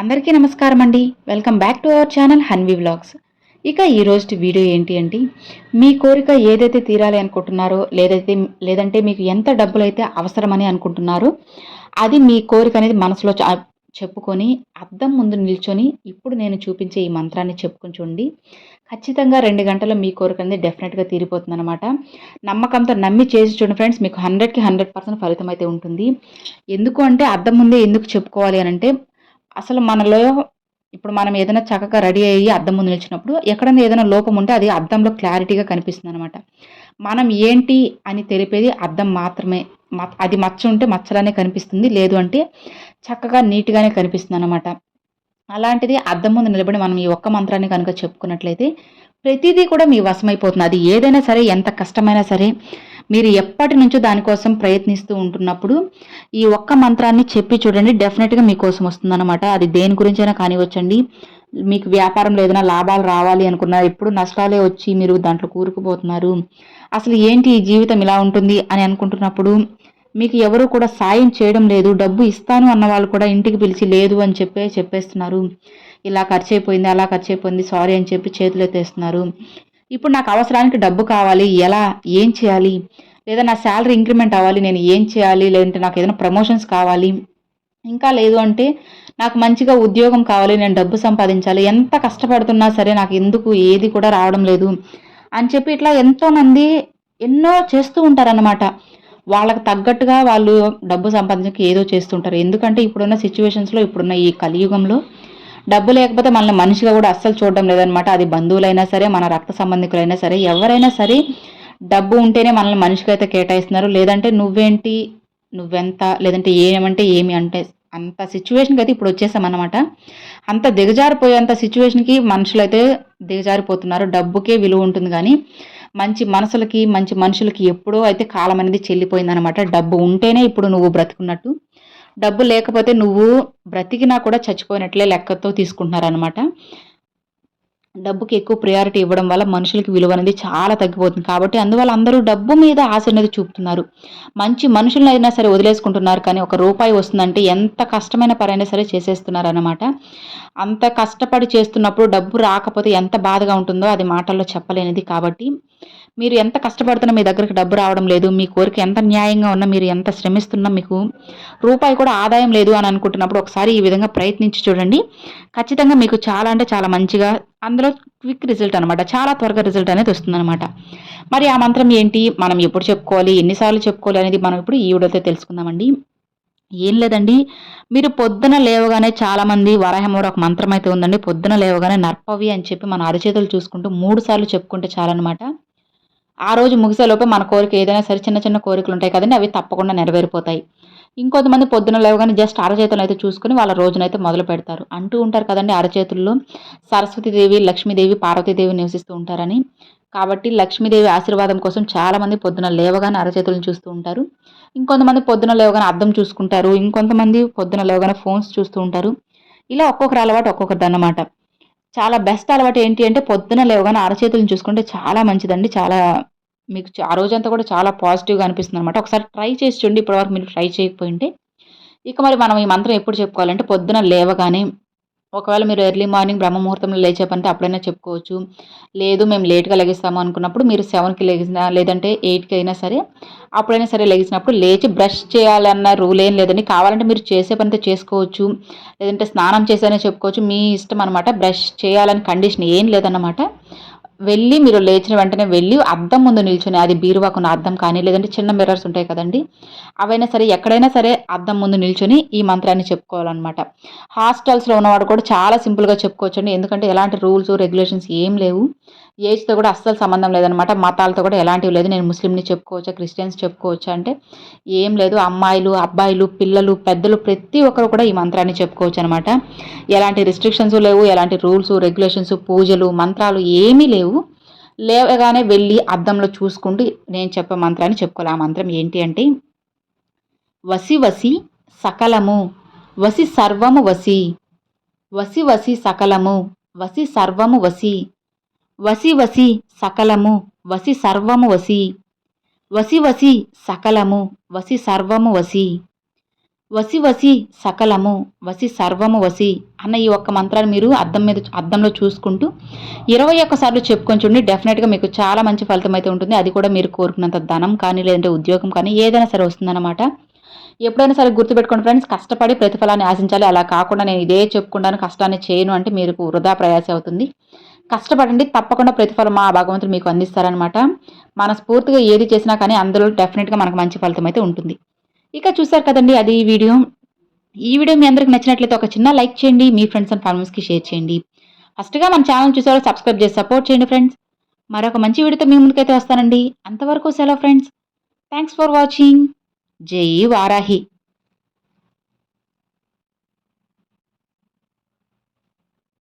అందరికీ నమస్కారం అండి welcome back to our channel Hanvi vlogs ఇక ఈరోజు వీడియో ఏంటి అంటే మీ కోరిక ఏదైతే తీరాలి అనుకుంటున్నారో లేదైతే లేదంటే మీకు ఎంత డబ్బులు అయితే అవసరమని అనుకుంటున్నారో అది మీ కోరిక అనేది మనసులో చెప్పుకొని అద్దం ముందు నిల్చొని ఇప్పుడు నేను చూపించే ఈ మంత్రాన్ని చెప్పుకొని చూడండి. ఖచ్చితంగా రెండు గంటల్లో మీ కోరిక అనేది డెఫినెట్గా తీరిపోతుంది అనమాట నమ్మకంతో నమ్మి చేసి చూడండి ఫ్రెండ్స్ మీకు హండ్రెడ్కి హండ్రెడ్ పర్సెంట్ ఫలితం అయితే ఉంటుంది. ఎందుకు అంటే అద్దం ముందే ఎందుకు చెప్పుకోవాలి అని అంటే అసలు మనలో ఇప్పుడు మనం ఏదైనా చక్కగా రెడీ అయ్యి అద్దం ముందు నిలిచినప్పుడు ఎక్కడైనా ఏదైనా లోపం ఉంటే అది అద్దంలో క్లారిటీగా కనిపిస్తుంది అనమాట మనం ఏంటి అని తెలిపేది అద్దం మాత్రమే. మ- అది మచ్చ ఉంటే మచ్చలానే కనిపిస్తుంది. లేదు అంటే చక్కగా నీట్గానే కనిపిస్తుంది అనమాట అలాంటిది అద్దం ముందు నిలబడి మనం ఈ ఒక్క మంత్రాన్ని కనుక చెప్పుకున్నట్లయితే ప్రతిదీ కూడా మీ వశమైపోతుంది. అది ఏదైనా సరే ఎంత కష్టమైనా సరే మీరు ఎప్పటి నుంచో దానికోసం ప్రయత్నిస్తూ ఉంటున్నప్పుడు ఈ ఒక్క మంత్రాన్ని చెప్పి చూడండి డెఫినెట్గా మీకోసం వస్తుందన్నమాట. అది దేని గురించైనా కానివచ్చండి మీకు వ్యాపారంలో ఏదైనా లాభాలు రావాలి అనుకున్నా ఎప్పుడు నష్టాలే వచ్చి మీరు దాంట్లో కూరుకుపోతున్నారు. అసలు ఏంటి ఈ జీవితం ఇలా ఉంటుంది అని అనుకుంటున్నప్పుడు మీకు ఎవరు కూడా సాయం చేయడం లేదు డబ్బు ఇస్తాను అన్న వాళ్ళు కూడా ఇంటికి పిలిచి లేదు అని చెప్పే చెప్పేస్తున్నారు. ఇలా ఖర్చు అయిపోయింది అలా ఖర్చు అయిపోయింది సారీ అని చెప్పి చేతులు ఎత్తేస్తున్నారు ఇప్పుడు నాకు అవసరానికి డబ్బు కావాలి ఎలా ఏం చేయాలి? లేదా నా శాలరీ ఇంక్రిమెంట్ అవ్వాలి నేను ఏం చేయాలి? లేదంటే నాకు ఏదైనా ప్రమోషన్స్ కావాలి? ఇంకా లేదు అంటే నాకు మంచిగా ఉద్యోగం కావాలి నేను డబ్బు సంపాదించాలి ఎంత కష్టపడుతున్నా సరే నాకు ఎందుకు ఏది కూడా రావడం లేదు అని చెప్పి ఇట్లా ఎంతోమంది ఎన్నో చేస్తూ ఉంటారన్నమాట. వాళ్ళకి తగ్గట్టుగా వాళ్ళు డబ్బు సంపాదించక ఏదో చేస్తుంటారు. ఎందుకంటే ఇప్పుడున్న సిచ్యువేషన్స్లో ఇప్పుడున్న ఈ కలియుగంలో డబ్బు లేకపోతే మనల్ని మనిషిగా కూడా అస్సలు చూడడం లేదనమాట అది బంధువులైనా సరే మన రక్త సంబంధికులైనా సరే ఎవరైనా సరే డబ్బు ఉంటేనే మనల్ని మనిషికి అయితే కేటాయిస్తున్నారు. లేదంటే నువ్వేంటి నువ్వెంత లేదంటే ఏమంటే ఏమి అంటే అంత సిచ్యువేషన్కి అయితే ఇప్పుడు వచ్చేసామన్నమాట అంత దిగజారిపోయేంత సిచ్యువేషన్కి మనుషులు అయితే దిగజారిపోతున్నారు. డబ్బుకే విలువ ఉంటుంది కానీ మంచి మనసులకి మంచి మనుషులకి ఎప్పుడో అయితే కాలం అనేది చెల్లిపోయిందనమాట డబ్బు ఉంటేనే ఇప్పుడు నువ్వు బ్రతుకున్నట్టు. డబ్బు లేకపోతే నువ్వు బ్రతికినా కూడా చచ్చిపోయినట్లే లెక్కతో తీసుకుంటున్నారనమాట డబ్బుకి ఎక్కువ ప్రయారిటీ ఇవ్వడం వల్ల మనుషులకి విలువ అనేది చాలా తగ్గిపోతుంది. కాబట్టి అందువల్ల అందరూ డబ్బు మీద ఆశ అనేది చూపుతున్నారు. మంచి మనుషులను అయినా సరే వదిలేసుకుంటున్నారు. కానీ ఒక రూపాయి వస్తుందంటే ఎంత కష్టమైన పరైనా సరే చేసేస్తున్నారు అనమాట అంత కష్టపడి చేస్తున్నప్పుడు డబ్బు రాకపోతే ఎంత బాధగా ఉంటుందో అది మాటల్లో చెప్పలేనిది. కాబట్టి మీరు ఎంత కష్టపడుతున్నా మీ దగ్గరికి డబ్బు రావడం లేదు. మీ కోరిక ఎంత న్యాయంగా ఉన్నా మీరు ఎంత శ్రమిస్తున్నా మీకు రూపాయి కూడా ఆదాయం లేదు అని అనుకుంటున్నప్పుడు ఒకసారి ఈ విధంగా ప్రయత్నించి చూడండి. ఖచ్చితంగా మీకు చాలా అంటే చాలా మంచిగా అందులో క్విక్ రిజల్ట్ అనమాట చాలా త్వరగా రిజల్ట్ అనేది వస్తుందన్నమాట. మరి ఆ మంత్రం ఏంటి? మనం ఎప్పుడు చెప్పుకోవాలి? ఎన్నిసార్లు చెప్పుకోవాలి అనేది మనం ఇప్పుడు ఈ వీడియోతో తెలుసుకుందామండి. ఏం లేదండి. మీరు పొద్దున లేవగానే చాలామంది వరాహమూర ఒక మంత్రం అయితే ఉందండి. పొద్దున లేవగానే నర్పవి అని చెప్పి మన అరచేతులు చూసుకుంటూ మూడు సార్లు చెప్పుకుంటే చాలన్నమాట. ఆ రోజు ముగిసేలోపే మన కోరిక ఏదైనా సరే చిన్న చిన్న కోరికలు ఉంటాయి కదండి. అవి తప్పకుండా నెరవేరిపోతాయి. ఇంకొంతమంది పొద్దున లేవగానే జస్ట్ అరచేతులు అయితే చూసుకుని వాళ్ళ రోజునైతే మొదలు పెడతారు. అంటూ ఉంటారు కదండి అరచేతుల్లో సరస్వతీదేవి లక్ష్మీదేవి పార్వతీదేవి నివసిస్తూ ఉంటారని. కాబట్టి లక్ష్మీదేవి ఆశీర్వాదం కోసం చాలామంది పొద్దున లేవగానే అరచేతులను చూస్తూ ఉంటారు. ఇంకొంతమంది పొద్దున లేవగానే అద్దం చూసుకుంటారు. ఇంకొంతమంది పొద్దున లేవగానే ఫోన్స్ చూస్తూ ఉంటారు. ఇలా ఒక్కొక్కరు అలవాటు ఒక్కొక్కరిది అన్నమాట. చాలా బెస్ట్ అలవాటు ఏంటి అంటే పొద్దున లేవగానే అరచేతులను చూసుకుంటే చాలా మంచిదండి. చాలా మీకు ఆ రోజంతా కూడా చాలా పాజిటివ్గా అనిపిస్తుంది అనమాట ఒకసారి ట్రై చేసి చూడండి ఇప్పటివరకు మీరు ట్రై చేయకపోయింటే. ఇక మరి మనం ఈ మంత్రం ఎప్పుడు చెప్పుకోవాలంటే పొద్దున లేవగానే ఒకవేళ మీరు ఎర్లీ మార్నింగ్ బ్రహ్మ ముహూర్తంలో లేచే పనితే అప్పుడైనా చెప్పుకోవచ్చు. లేదు మేము లేట్గా లెగిస్తాము అనుకున్నప్పుడు మీరు సెవెన్కి లెగిసినా లేదంటే ఎయిట్కి అయినా సరే అప్పుడైనా సరే లెగిసినప్పుడు లేచి బ్రష్ చేయాలన్న రూల్ ఏం లేదండి. కావాలంటే మీరు చేసే పనితో చేసుకోవచ్చు. లేదంటే స్నానం చేసైనా చెప్పుకోవచ్చు. మీ ఇష్టం అనమాట బ్రష్ చేయాలని కండిషన్ ఏం లేదన్నమాట. వెళ్ళి మీరు లేచిన వెంటనే వెళ్ళి అద్దం ముందు నిల్చొని అది బీరువాకున్న అద్దం కానీ లేదంటే చిన్న మిర్రర్స్ ఉంటాయి కదండి అవైనా సరే ఎక్కడైనా సరే అద్దం ముందు నిల్చొని ఈ మంత్రాన్ని చెప్పుకోవాలన్నమాట. హాస్టల్స్లో ఉన్నవాడు కూడా చాలా సింపుల్గా చెప్పుకోవచ్చండి. ఎందుకంటే ఎలాంటి రూల్స్ రెగ్యులేషన్స్ ఏం లేవు. ఏజ్తో కూడా అస్సలు సంబంధం లేదనమాట మతాలతో కూడా ఎలాంటివి లేదు. నేను ముస్లింని చెప్పుకోవచ్చా క్రిస్టియన్స్ చెప్పుకోవచ్చా అంటే ఏం లేదు. అమ్మాయిలు అబ్బాయిలు పిల్లలు పెద్దలు ప్రతి ఒక్కరు కూడా ఈ మంత్రాన్ని చెప్పుకోవచ్చు అనమాట ఎలాంటి రిస్ట్రిక్షన్స్ లేవు ఎలాంటి రూల్స్ రెగ్యులేషన్స్ పూజలు మంత్రాలు ఏమీ లేవు. లేవగానే వెళ్ళి అద్దంలో చూసుకుంటూ నేను చెప్పే మంత్రాన్ని చెప్పుకోవాలి. ఆ మంత్రం ఏంటి అంటే వసి వసి సకలము వసి సర్వము వసి వసి వసి సకలము వసి సర్వము వసి వసి వసి సకలము వసి సర్వము వసి వసి వసి సకలము వసి సర్వము వసి వసి వసి సకలము వసి సర్వము వసి అన్న ఈ ఒక్క మంత్రాన్ని మీరు అద్దం మీద అద్దంలో చూసుకుంటూ ఇరవై ఒక్కసార్లు చెప్పుకొని చూడండి. డెఫినెట్గా మీకు చాలా మంచి ఫలితం అయితే ఉంటుంది. అది కూడా మీరు కోరుకున్నంత ధనం కానీ లేదంటే ఉద్యోగం కానీ ఏదైనా సరే వస్తుందన్నమాట. ఎప్పుడైనా సరే గుర్తుపెట్టుకోండి ఫ్రెండ్స్ కష్టపడి ప్రతిఫలాన్ని ఆశించాలి. అలా కాకుండా నేను ఇదే చెప్పుకుంటాను కష్టాన్ని చేయను అంటే మీరు వృధా ప్రయాస అవుతుంది. కష్టపడండి తప్పకుండా ప్రతిఫలం మా భగవంతుడు మీకు అందిస్తారనమాట మనస్ఫూర్తిగా ఏది చేసినా కానీ అందులో డెఫినెట్గా మనకు మంచి ఫలితం అయితే ఉంటుంది. ఇక చూసారు కదండి అది ఈ వీడియో. ఈ వీడియో మీ అందరికి నచ్చినట్లయితే ఒక చిన్న లైక్ చేయండి మీ ఫ్రెండ్స్ అండ్ ఫ్యామిలీస్కి షేర్ చేయండి. ఫస్ట్గా మన ఛానల్ చూసారో సబ్స్క్రైబ్ చేసి సపోర్ట్ చేయండి ఫ్రెండ్స్. మరొక మంచి వీడియోతో మీ ముందుకైతే వస్తానండి. అంతవరకు సెలవు ఫ్రెండ్స్. Thanks for watching. జై వారాహి.